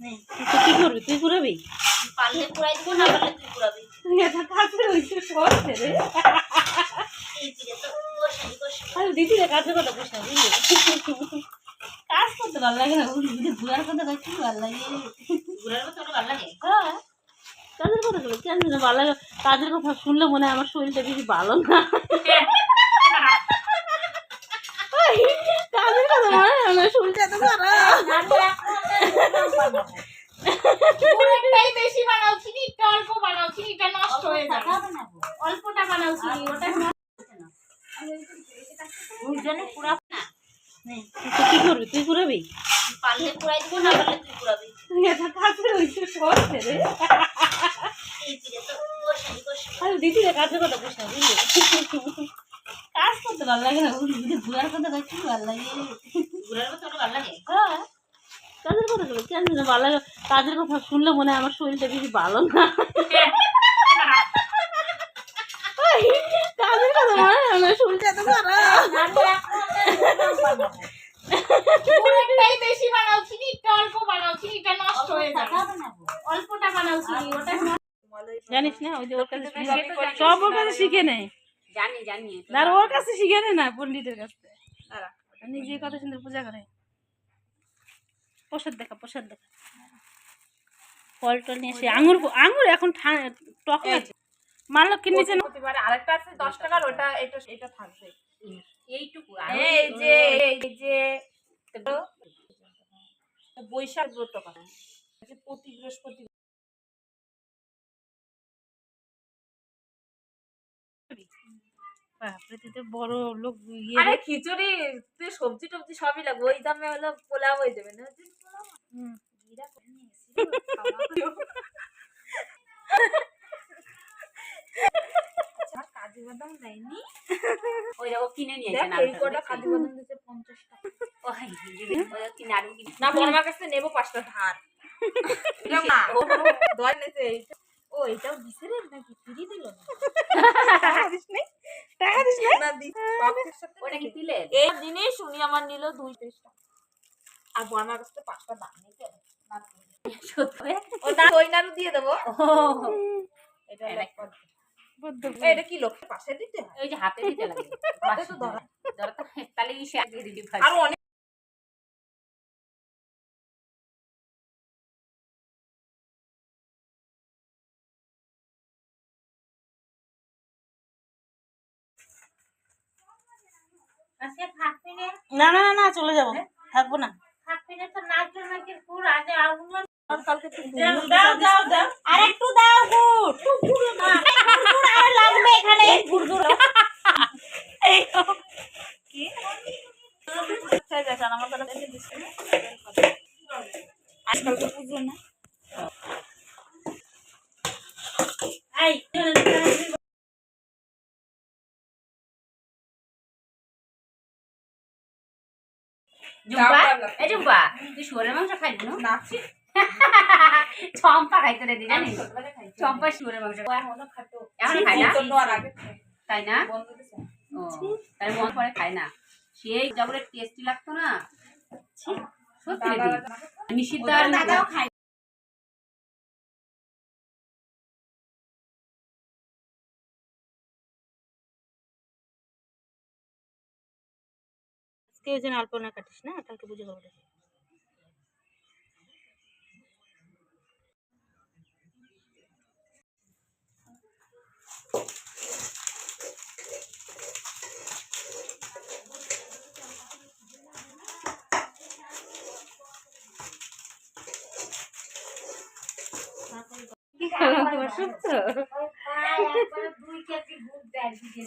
তুই কি করবি? তুই পুরাবি? পারলে পুরাই দিব না পারলে তুই পুরাবি। এটা কাছে হইছে সরছে রে এই পিড়ে তো বসে বসে আরে দিদি রে কাছে কথা বসে বুঝলি? কাজ করতে ভালো লাগে না ঘুরার কথা কি ভালো লাগে? ঘুরার মতো ভালো লাগে। হ্যাঁ। কাজের কথা বলে কেন ভালো লাগে? কাজের কথা শুনলে মনে হয় আমার শরীরটা বেশি ভালো না। কাজের কথা মনে হয় আমার শরীরটা তো খারাপ। পুরোটাই বেশি বানাও চিনিটা অল্প বানাও চিনিটা নষ্ট হয়ে যাবে। অল্পটা বানাও চিনি ওটা দুজনে পুরা না। তুই কি করবি? তুই পুরাবি পারলে পুরাই দিব না পারলে তুই পুরাবি এটা কাছে হইছে সরছে রে। এই পিড়ে তো বসে বসে আরে দিদি কাজের কথা বুঝলি কাজ করতে ভালো লাগে না ঘুরার কথা কি ভালো লাগে? ঘুরার মতো ভালো লাগে। কাজের কথা বলে কেন জানি ভালো লাগে কাজের কথা শুনলে মনে হয় আমার শরীরটা বেশি ভালো না। কাজের কথা মনে হয় আমার শরীরটা তো খারাপ। পুরোটাই বেশি বানাও চিনিটা অল্প বানাও চিনিটা নষ্ট হয়ে যাবে। অল্পটা বানাও চিনি ওটা জানিস না ওই যে ওর কাছে সব ওর কাছে শিখে নেয়। জানি জানি। আর ওর কাছে শিখে নেয় না পণ্ডিতের কাছে নিজে কত সুন্দর পূজা করে। প্রসাদ দেখা প্রসাদ দেখা। ফল টল নিয়ে এসে আঙুর আঙুর এখন টক আছে মা লক্ষ্মীর নিচে আরেকটা আছে দশ টাকার ওটা এটা এটা থাকবে। এইটুকু। এই যে এই যে। বৈশাখ ব্রত কথা প্রতি বৃহস্পতি বড় লোক ইয়ে আরে খিচুড়ি তুই সবজি টবজি সবই লাগবে। ওই দামে হলো পোলাও হয়ে যাবে না? কাজু বাদাম দেয়নি ওই দেখো কিনে নিয়ে দেখ এসে এই কটা কাজু বাদাম দিচ্ছে পঞ্চাশ টাকা কিনে আরও কিনে না। বড় কাছে নেব পাঁচটা ধার ও এটাও দিছে রে নাকি ফ্রি দিল না টাকা দিস। না ওটা কি দিলে এই জিনিস উনি আমার নিল দুই ত্রিশ টাকা। পাঁচটা দাম নিতে না না ওই নাড়ু দিয়ে দেবো। এটা হলো এক পদ। বদ্ধ এই, এটা কি লোকের পাশে দিতে হয়? ওই যে হাতে দিতে লাগে। হাতে তো ধরা। ধরো তো তাহলে ইসে আগে দিদি ভাই আর অনেক না না না না, না চলে যাব। থাকব না। আজকাল তো পুজো না। জুম্পা? এই জুম্পা। তুই শুয়োরের মাংস খাইবি না? চম্পা খাইতে রে দিদি জানিস চম্পা শুয়োরের মাংস। ও এখনও খাই না? খাই। তাই না? ও মন না। সেই টেস্টি লাগতো না সত্যি। নিষিদ্ধ দাদাও খায় আজকে ওই জন্য আলপনা কাটিস না? কালকে পুজো করব খাওয়া সত্য দুই কেজি গুড় দেয় দিদি